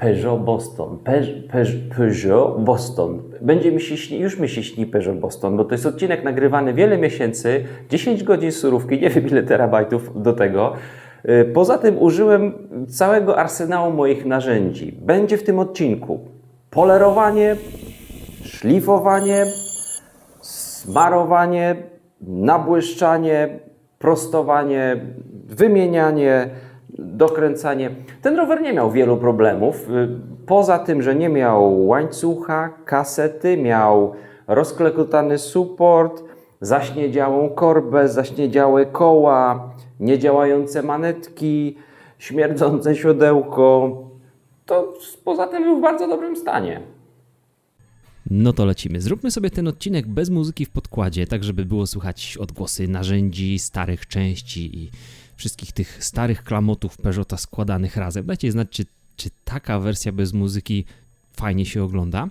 Peugeot Boston. Pe- Pe- Peugeot Boston. Będzie mi się śni, już mi się śni Peugeot Boston, bo to jest odcinek nagrywany wiele miesięcy, 10 godzin surówki, nie wiem ile terabajtów do tego. Y, Poza tym użyłem całego arsenału moich narzędzi. Będzie w tym odcinku polerowanie, szlifowanie, smarowanie, nabłyszczanie, prostowanie, wymienianie, dokręcanie. Ten rower nie miał wielu problemów. Y, Poza tym, że nie miał łańcucha, kasety, miał rozklekotany suport, zaśniedziałą korbę, zaśniedziałe koła, niedziałające manetki, śmierdzące siodełko. To poza tym był w bardzo dobrym stanie. No to lecimy. Zróbmy sobie ten odcinek bez muzyki w podkładzie, tak żeby było słychać odgłosy narzędzi, starych części i wszystkich tych starych klamotów Peugeota składanych razem. Dajcie znać, czy, czy taka wersja bez muzyki fajnie się ogląda.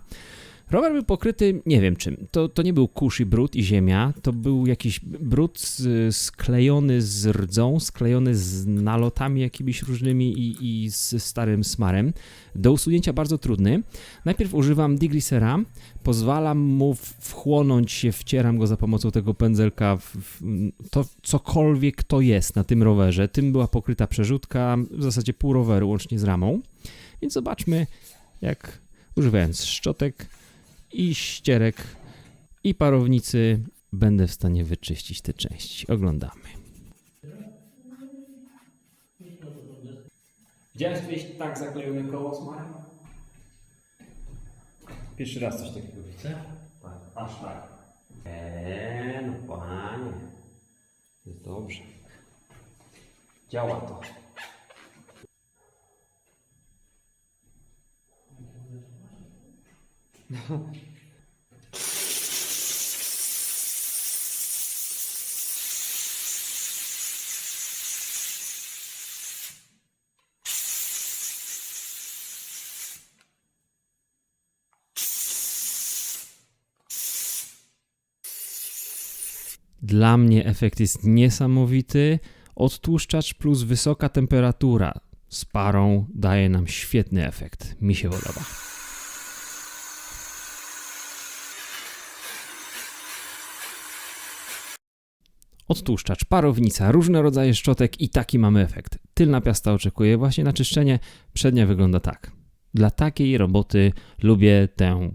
Rower był pokryty nie wiem czym. To, to nie był kurz i brud i ziemia, to był jakiś brud sklejony z rdzą, sklejony z nalotami jakimiś różnymi i, i z starym smarem. Do usunięcia bardzo trudny. Najpierw używam digrisera, pozwalam mu wchłonąć się, wcieram go za pomocą tego pędzelka w, w to cokolwiek to jest na tym rowerze. Tym była pokryta przerzutka, w zasadzie pół roweru łącznie z ramą. Więc zobaczmy, jak używając szczotek i ścierek i parownicy będę w stanie wyczyścić te części. Oglądamy. Widziałeś kiedyś tak zaklejone koło smarem? Pierwszy raz coś takiego widzę. Tak, aż tak. Eee, no panie. Jest dobrze. Działa to. Dla mnie efekt jest niesamowity. Odtłuszczacz plus wysoka temperatura z parą daje nam świetny efekt. Mi się podoba. Odtłuszczacz, parownica, różne rodzaje szczotek i taki mamy efekt. Tylna piasta oczekuje właśnie na czyszczenie, przednia wygląda tak. Dla takiej roboty lubię tę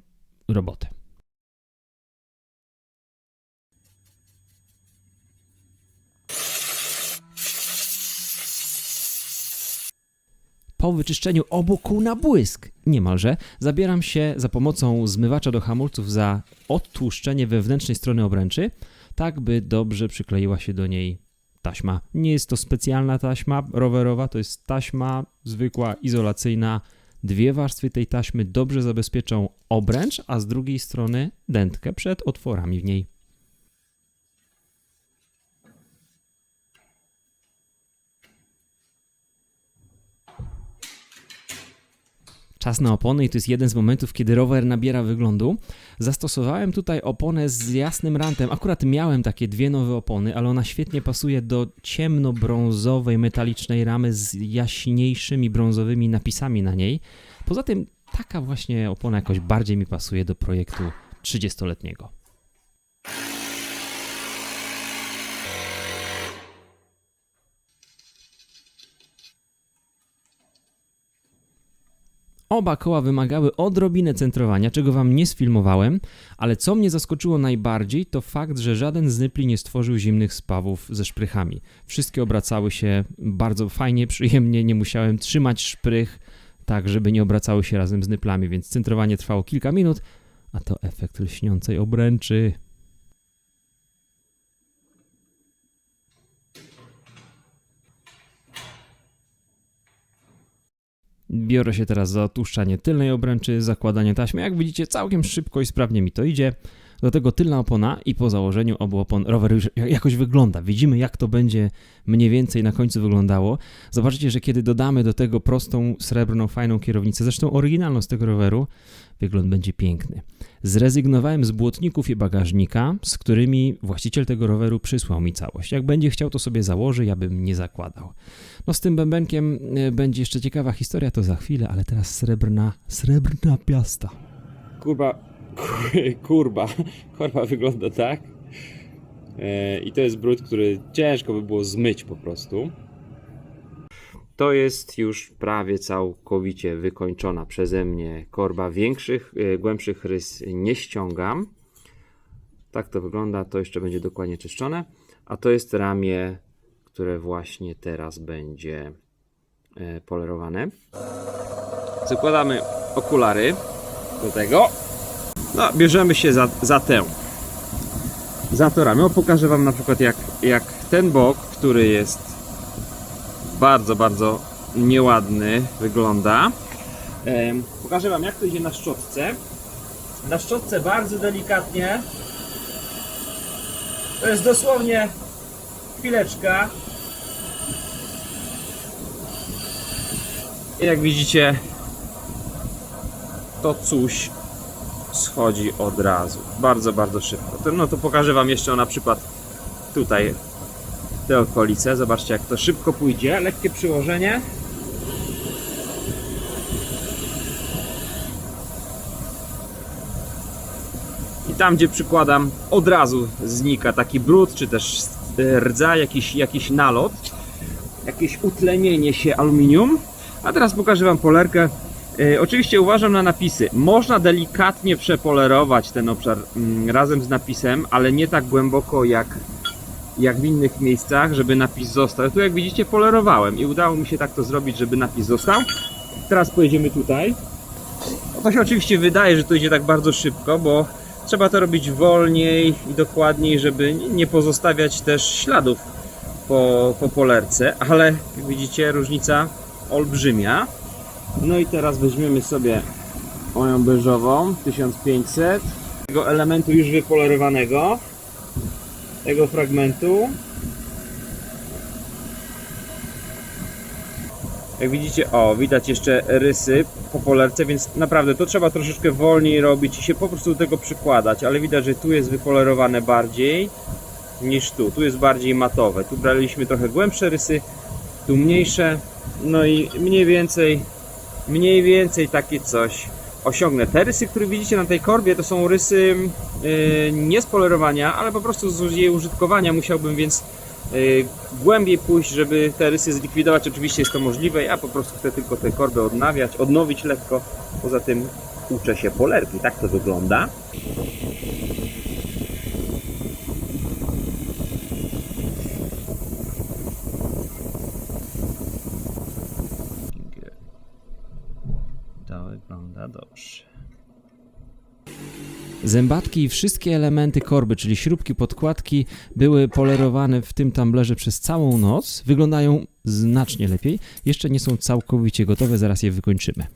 robotę. Po wyczyszczeniu obu kół na błysk, niemalże, zabieram się za pomocą zmywacza do hamulców za odtłuszczenie wewnętrznej strony obręczy, tak by dobrze przykleiła się do niej taśma. Nie jest to specjalna taśma rowerowa, to jest taśma zwykła, izolacyjna. Dwie warstwy tej taśmy dobrze zabezpieczą obręcz, a z drugiej strony dętkę przed otworami w niej. Czas na opony i to jest jeden z momentów, kiedy rower nabiera wyglądu. Zastosowałem tutaj oponę z jasnym rantem. Akurat miałem takie dwie nowe opony, ale ona świetnie pasuje do ciemnobrązowej metalicznej ramy z jaśniejszymi brązowymi napisami na niej. Poza tym taka właśnie opona jakoś bardziej mi pasuje do projektu 30-letniego. Oba koła wymagały odrobinę centrowania, czego wam nie sfilmowałem, ale co mnie zaskoczyło najbardziej, to fakt, że żaden z nypli nie stworzył zimnych spawów ze szprychami. Wszystkie obracały się bardzo fajnie, przyjemnie, nie musiałem trzymać szprych tak, żeby nie obracały się razem z nyplami, więc centrowanie trwało kilka minut, a to efekt lśniącej obręczy. Biorę się teraz za otłuszczanie tylnej obręczy, zakładanie taśmy. Jak widzicie, całkiem szybko i sprawnie mi to idzie. Do tego tylna opona i po założeniu obu opon rower już jakoś wygląda. Widzimy, jak to będzie mniej więcej na końcu wyglądało. Zobaczycie, że kiedy dodamy do tego prostą, srebrną, fajną kierownicę, zresztą oryginalną z tego roweru, wygląd będzie piękny. Zrezygnowałem z błotników i bagażnika, z którymi właściciel tego roweru przysłał mi całość. Jak będzie chciał, to sobie założy, ja bym nie zakładał. No z tym bębenkiem e, będzie jeszcze ciekawa historia, to za chwilę, ale teraz srebrna, srebrna piasta. Kurba, kurba, korba wygląda tak. E, I to jest brud, który ciężko by było zmyć po prostu. To jest już prawie całkowicie wykończona przeze mnie korba. Większych, e, głębszych rys nie ściągam. Tak to wygląda. To jeszcze będzie dokładnie czyszczone. A to jest ramię, które właśnie teraz będzie e, polerowane. Zakładamy okulary do tego. No, bierzemy się za, za tę. Za to ramię. Pokażę Wam na przykład jak, jak ten bok, który jest bardzo, bardzo nieładny wygląda. Pokażę Wam jak to idzie na szczotce. Na szczotce bardzo delikatnie. To jest dosłownie chwileczka. I jak widzicie, to coś schodzi od razu. Bardzo, bardzo szybko. No to pokażę Wam jeszcze na przykład tutaj te okolice. Zobaczcie jak to szybko pójdzie. Lekkie przyłożenie. I tam gdzie przykładam od razu znika taki brud, czy też rdza, jakiś, jakiś nalot, jakieś utlenienie się aluminium. A teraz pokażę Wam polerkę. E, oczywiście uważam na napisy. Można delikatnie przepolerować ten obszar mm, razem z napisem, ale nie tak głęboko jak, jak w innych miejscach, żeby napis został. Tu jak widzicie polerowałem i udało mi się tak to zrobić, żeby napis został. Teraz pojedziemy tutaj. To się oczywiście wydaje, że to idzie tak bardzo szybko, bo trzeba to robić wolniej i dokładniej, żeby nie pozostawiać też śladów po, po polerce, ale jak widzicie różnica olbrzymia. No i teraz weźmiemy sobie moją beżową 1500 tego elementu już wypolerowanego. Tego fragmentu. Jak widzicie, o widać jeszcze rysy po polerce, więc naprawdę to trzeba troszeczkę wolniej robić i się po prostu do tego przykładać, ale widać, że tu jest wypolerowane bardziej niż tu, tu jest bardziej matowe, tu braliśmy trochę głębsze rysy, tu mniejsze, no i mniej więcej mniej więcej takie coś osiągnę. Te rysy, które widzicie na tej korbie, to są rysy yy, nie z polerowania, ale po prostu z jej użytkowania. Musiałbym więc yy, głębiej pójść, żeby te rysy zlikwidować. Oczywiście jest to możliwe. Ja po prostu chcę tylko tę korbę odnawiać, odnowić lekko. Poza tym uczę się polerki. Tak to wygląda. To wygląda dobrze. Zębatki i wszystkie elementy korby, czyli śrubki, podkładki, były polerowane w tym tumblerze przez całą noc. Wyglądają znacznie lepiej. Jeszcze nie są całkowicie gotowe, zaraz je wykończymy.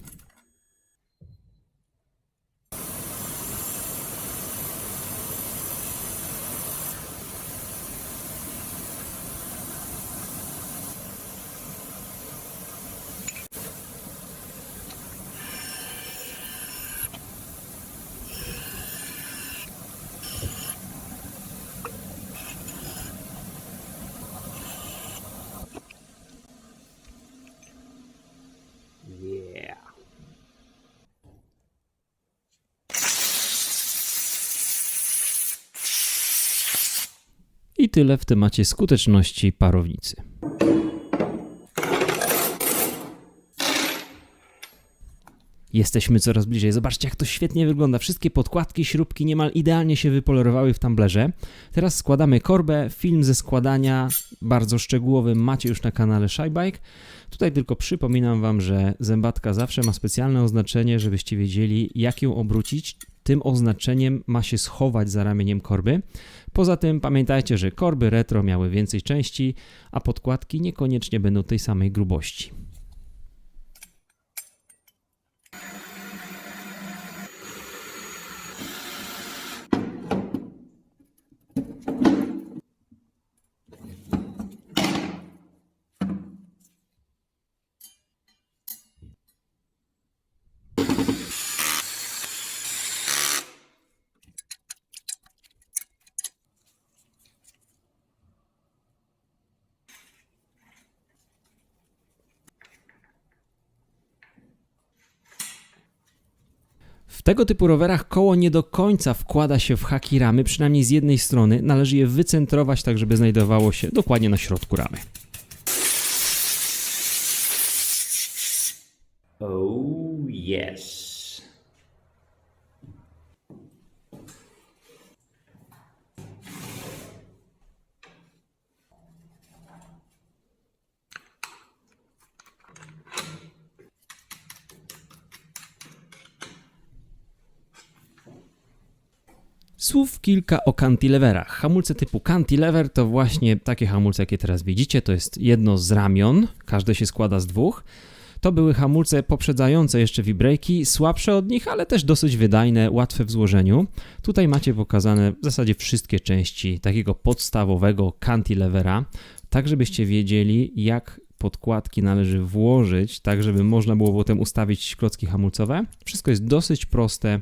Yeah. I tyle w temacie skuteczności parownicy. Jesteśmy coraz bliżej. Zobaczcie, jak to świetnie wygląda. Wszystkie podkładki, śrubki niemal idealnie się wypolerowały w tumblerze. Teraz składamy korbę. Film ze składania bardzo szczegółowy macie już na kanale ShyBike. Tutaj tylko przypominam Wam, że zębatka zawsze ma specjalne oznaczenie, żebyście wiedzieli, jak ją obrócić. Tym oznaczeniem ma się schować za ramieniem korby. Poza tym pamiętajcie, że korby retro miały więcej części, a podkładki niekoniecznie będą tej samej grubości. Tego typu rowerach koło nie do końca wkłada się w haki ramy, przynajmniej z jednej strony. Należy je wycentrować tak, żeby znajdowało się dokładnie na środku ramy. Słów kilka o cantileverach. Hamulce typu cantilever to właśnie takie hamulce, jakie teraz widzicie. To jest jedno z ramion, każde się składa z dwóch. To były hamulce poprzedzające jeszcze wibrejki, słabsze od nich, ale też dosyć wydajne, łatwe w złożeniu. Tutaj macie pokazane w zasadzie wszystkie części takiego podstawowego cantilevera, tak żebyście wiedzieli, jak podkładki należy włożyć, tak żeby można było potem ustawić klocki hamulcowe. Wszystko jest dosyć proste,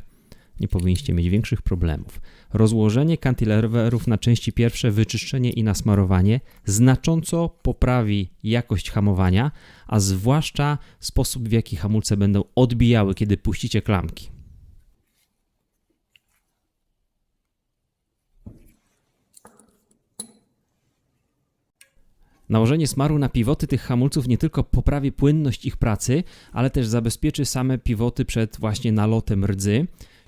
nie powinniście mieć większych problemów. Rozłożenie cantileverów na części pierwsze, wyczyszczenie i nasmarowanie znacząco poprawi jakość hamowania, a zwłaszcza sposób w jaki hamulce będą odbijały, kiedy puścicie klamki. Nałożenie smaru na pivoty tych hamulców nie tylko poprawi płynność ich pracy, ale też zabezpieczy same pivoty przed właśnie nalotem rdzy.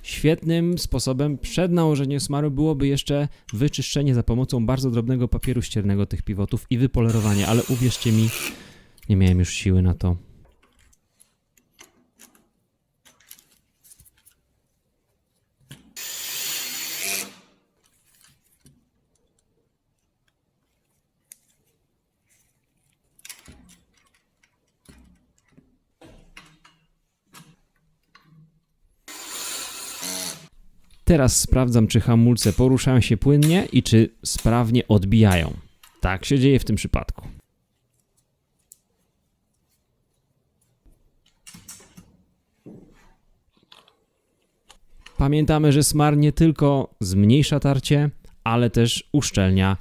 Świetnym sposobem przed nałożeniem smaru byłoby jeszcze wyczyszczenie za pomocą bardzo drobnego papieru ściernego tych piwotów i wypolerowanie, ale uwierzcie mi, nie miałem już siły na to. Teraz sprawdzam, czy hamulce poruszają się płynnie i czy sprawnie odbijają. Tak się dzieje w tym przypadku. Pamiętamy, że smar nie tylko zmniejsza tarcie, ale też uszczelnia.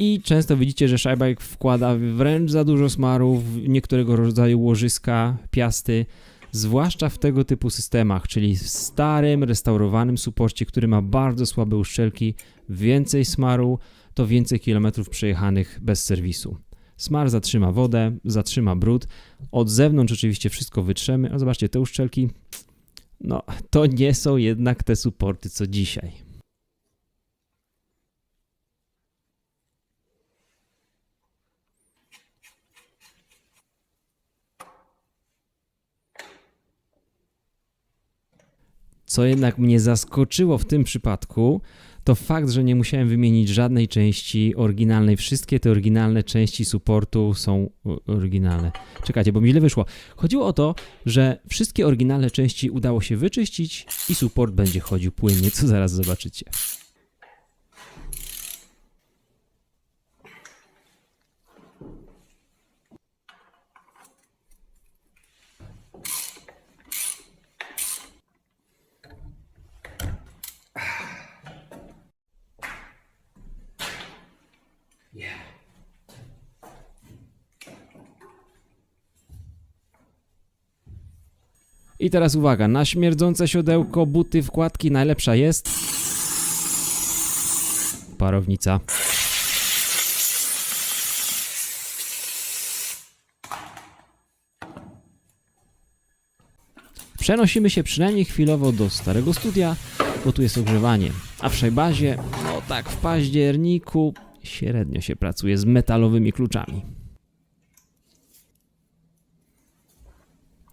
I często widzicie, że Shybike wkłada wręcz za dużo smaru w niektórego rodzaju łożyska, piasty, zwłaszcza w tego typu systemach, czyli w starym, restaurowanym suporcie, który ma bardzo słabe uszczelki, więcej smaru, to więcej kilometrów przejechanych bez serwisu. Smar zatrzyma wodę, zatrzyma brud. Od zewnątrz oczywiście wszystko wytrzemy, a zobaczcie, te uszczelki, no to nie są jednak te suporty co dzisiaj. Co jednak mnie zaskoczyło w tym przypadku, to fakt, że nie musiałem wymienić żadnej części oryginalnej. Wszystkie te oryginalne części supportu są oryginalne. Czekajcie, bo mi źle wyszło. Chodziło o to, że wszystkie oryginalne części udało się wyczyścić i support będzie chodził płynnie, co zaraz zobaczycie. I teraz uwaga, na śmierdzące siodełko, buty, wkładki najlepsza jest parownica. Przenosimy się przynajmniej chwilowo do starego studia, bo tu jest ogrzewanie. A w Szejbazie, no tak w październiku, średnio się pracuje z metalowymi kluczami.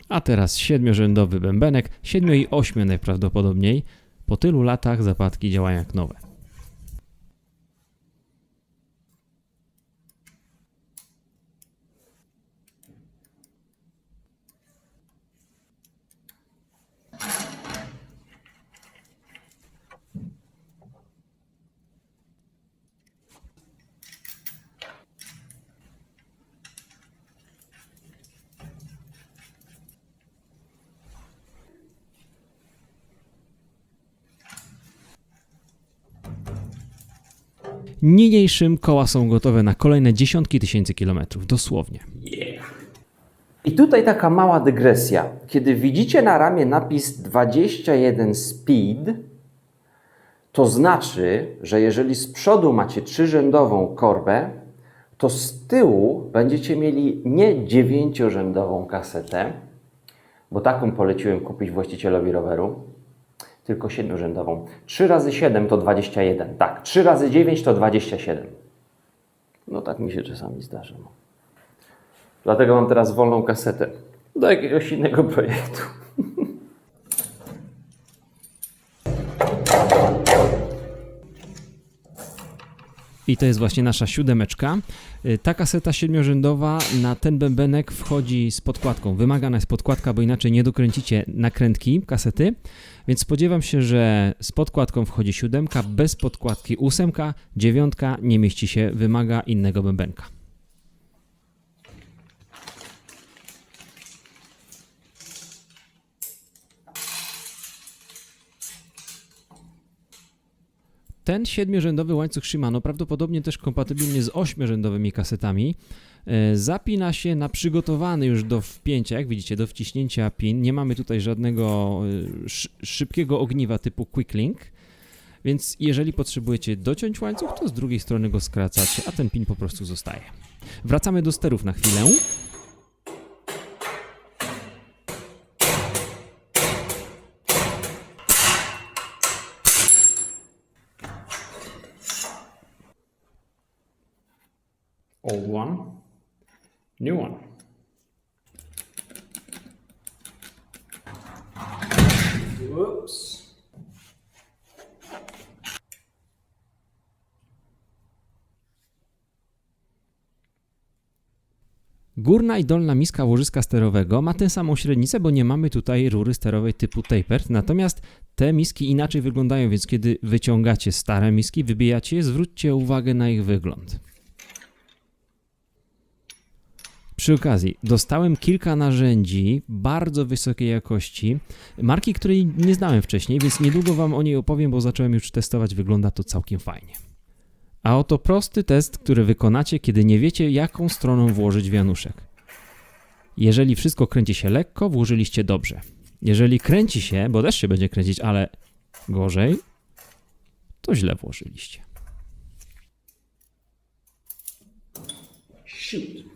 A teraz siedmiorzędowy bębenek, siedmiu i ośmiu najprawdopodobniej. Po tylu latach zapadki działają jak nowe. Niniejszym koła są gotowe na kolejne dziesiątki tysięcy kilometrów, dosłownie. I tutaj taka mała dygresja. Kiedy widzicie na ramię napis 21 Speed, to znaczy, że jeżeli z przodu macie trzyrzędową korbę, to z tyłu będziecie mieli nie dziewięciorzędową kasetę, bo taką poleciłem kupić właścicielowi roweru, tylko siedmiorzędową. 3 razy 7 to 21. Tak, 3 razy 9 to 27. No tak mi się czasami zdarza. No. Dlatego mam teraz wolną kasetę do jakiegoś innego projektu. I to jest właśnie nasza siódemeczka. Y, Ta kaseta siedmiorzędowa na ten bębenek wchodzi z podkładką. Wymagana jest podkładka, bo inaczej nie dokręcicie nakrętki kasety. Więc spodziewam się, że z podkładką wchodzi siódemka, bez podkładki ósemka, dziewiątka nie mieści się, wymaga innego bębenka. Ten siedmiorzędowy łańcuch Shimano, prawdopodobnie też kompatybilnie z ośmiorzędowymi kasetami, e, zapina się na przygotowany już do wpięcia, jak widzicie, do wciśnięcia pin. Nie mamy tutaj żadnego e, szy- szybkiego ogniwa typu Quick Link, więc jeżeli potrzebujecie dociąć łańcuch, to z drugiej strony go skracacie, a ten pin po prostu zostaje. Wracamy do sterów na chwilę. Old one, new one. Whoops. Górna i dolna miska łożyska sterowego ma tę samą średnicę, bo nie mamy tutaj rury sterowej typu tapered, natomiast te miski inaczej wyglądają, więc kiedy wyciągacie stare miski, wybijacie je, zwróćcie uwagę na ich wygląd. Przy okazji, dostałem kilka narzędzi bardzo wysokiej jakości, marki, której nie znałem wcześniej, więc niedługo Wam o niej opowiem, bo zacząłem już testować, wygląda to całkiem fajnie. A oto prosty test, który wykonacie, kiedy nie wiecie, jaką stroną włożyć wianuszek. Jeżeli wszystko kręci się lekko, włożyliście dobrze. Jeżeli kręci się, bo też się będzie kręcić, ale gorzej, to źle włożyliście. Shoot.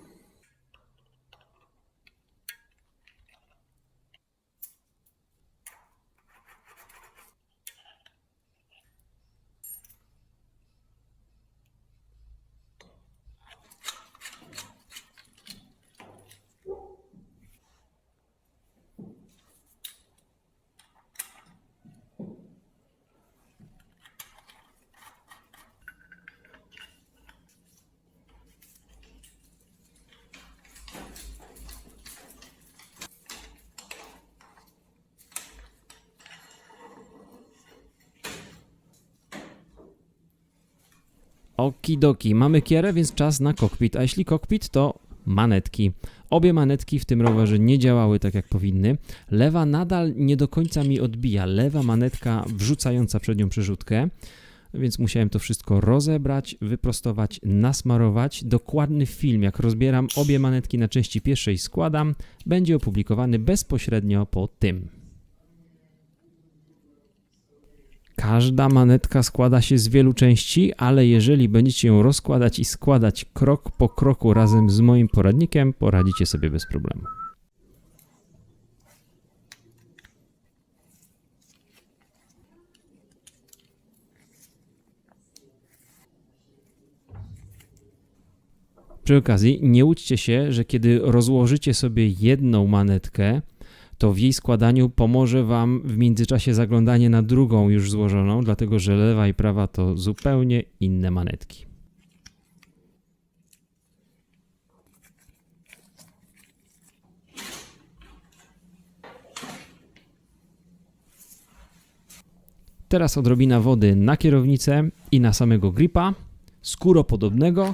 Okidoki, mamy kierę, więc czas na kokpit, a jeśli kokpit, to manetki. Obie manetki w tym rowerze nie działały tak jak powinny. Lewa nadal nie do końca mi odbija, lewa manetka wrzucająca przednią przerzutkę, więc musiałem to wszystko rozebrać, wyprostować, nasmarować. Dokładny film, jak rozbieram obie manetki na części pierwszej składam, będzie opublikowany bezpośrednio po tym. Każda manetka składa się z wielu części, ale jeżeli będziecie ją rozkładać i składać krok po kroku razem z moim poradnikiem, poradzicie sobie bez problemu. Przy okazji, nie łudźcie się, że kiedy rozłożycie sobie jedną manetkę, to w jej składaniu pomoże Wam w międzyczasie zaglądanie na drugą już złożoną, dlatego że lewa i prawa to zupełnie inne manetki. Teraz odrobina wody na kierownicę i na samego gripa, skóropodobnego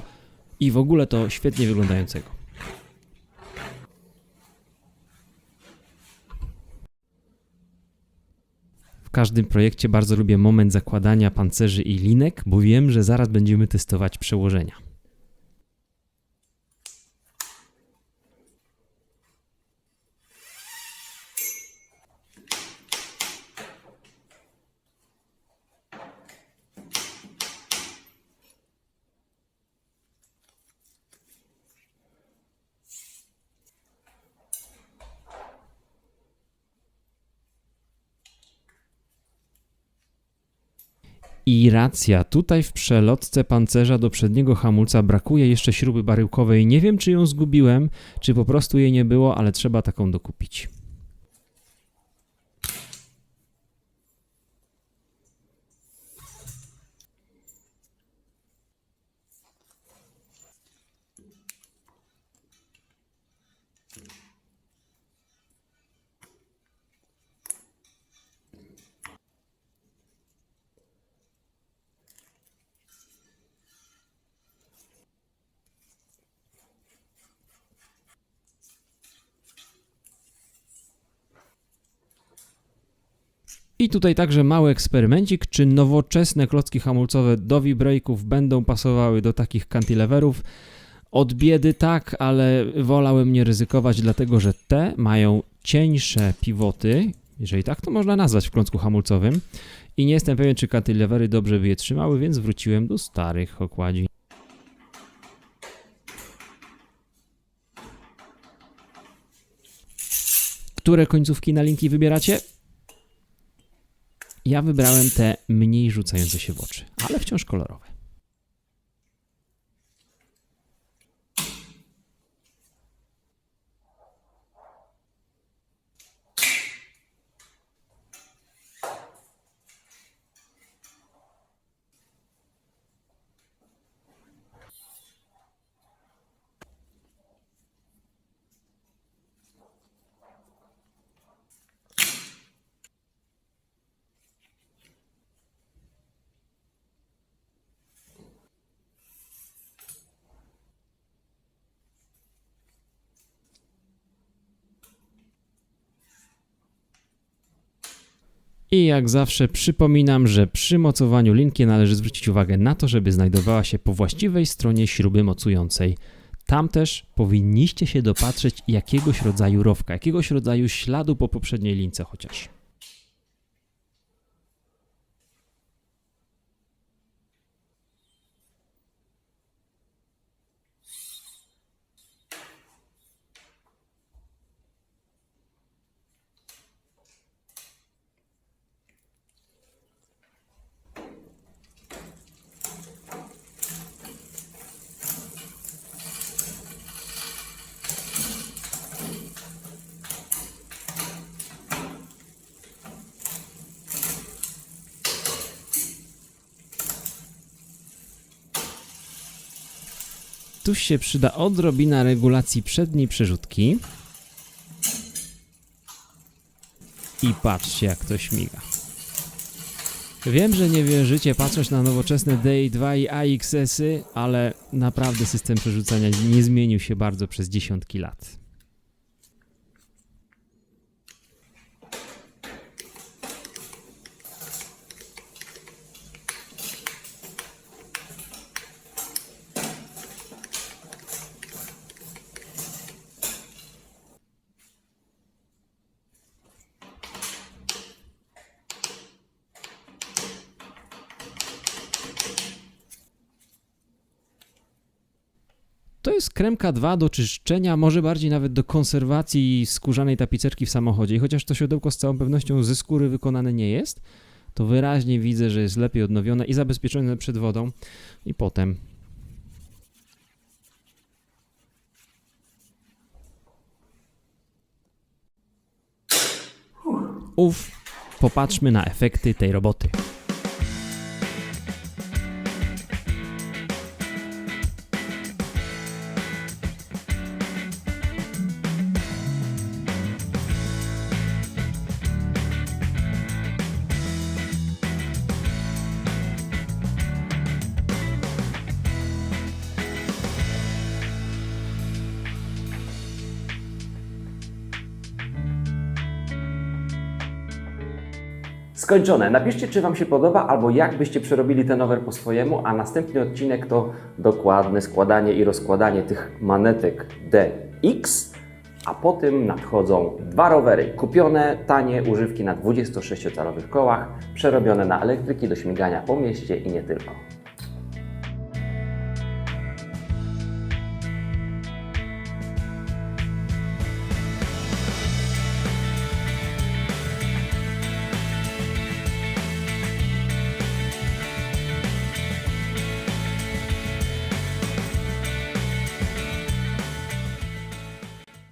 i w ogóle to świetnie wyglądającego. Każdym projekcie bardzo lubię moment zakładania pancerzy i linek, bo wiem, że zaraz będziemy testować przełożenia. I racja, tutaj w przelotce pancerza do przedniego hamulca brakuje jeszcze śruby baryłkowej. Nie wiem, czy ją zgubiłem, czy po prostu jej nie było, ale trzeba taką dokupić. I tutaj także mały eksperymencik, czy nowoczesne klocki hamulcowe do V-brake'ów będą pasowały do takich cantileverów. Od biedy tak, ale wolałem nie ryzykować, dlatego że te mają cieńsze pivoty, jeżeli tak to można nazwać w klocku hamulcowym. I nie jestem pewien, czy cantilevery dobrze by je trzymały, więc wróciłem do starych okładzi. Które końcówki na linki wybieracie? Ja wybrałem te mniej rzucające się w oczy, ale wciąż kolorowe. I jak zawsze przypominam, że przy mocowaniu linki należy zwrócić uwagę na to, żeby znajdowała się po właściwej stronie śruby mocującej. Tam też powinniście się dopatrzeć jakiegoś rodzaju rowka, jakiegoś rodzaju śladu po poprzedniej lince chociaż. Tu się przyda odrobina regulacji przedniej przerzutki. I patrzcie, jak to śmiga. Wiem, że nie wierzycie patrząc na nowoczesne DI2 i AXS-y, ale naprawdę system przerzucania nie zmienił się bardzo przez dziesiątki lat. To jest kremka 2 do czyszczenia, może bardziej nawet do konserwacji skórzanej tapicerki w samochodzie. I chociaż to siodełko z całą pewnością ze skóry wykonane nie jest, to wyraźnie widzę, że jest lepiej odnowione i zabezpieczone przed wodą. I potem Uf, popatrzmy na efekty tej roboty. Skończone. Napiszcie, czy Wam się podoba, albo jak byście przerobili ten rower po swojemu, a następny odcinek to dokładne składanie i rozkładanie tych manetek DX, a po tym nadchodzą dwa rowery. Kupione, tanie używki na 26-calowych kołach, przerobione na elektryki do śmigania po mieście i nie tylko.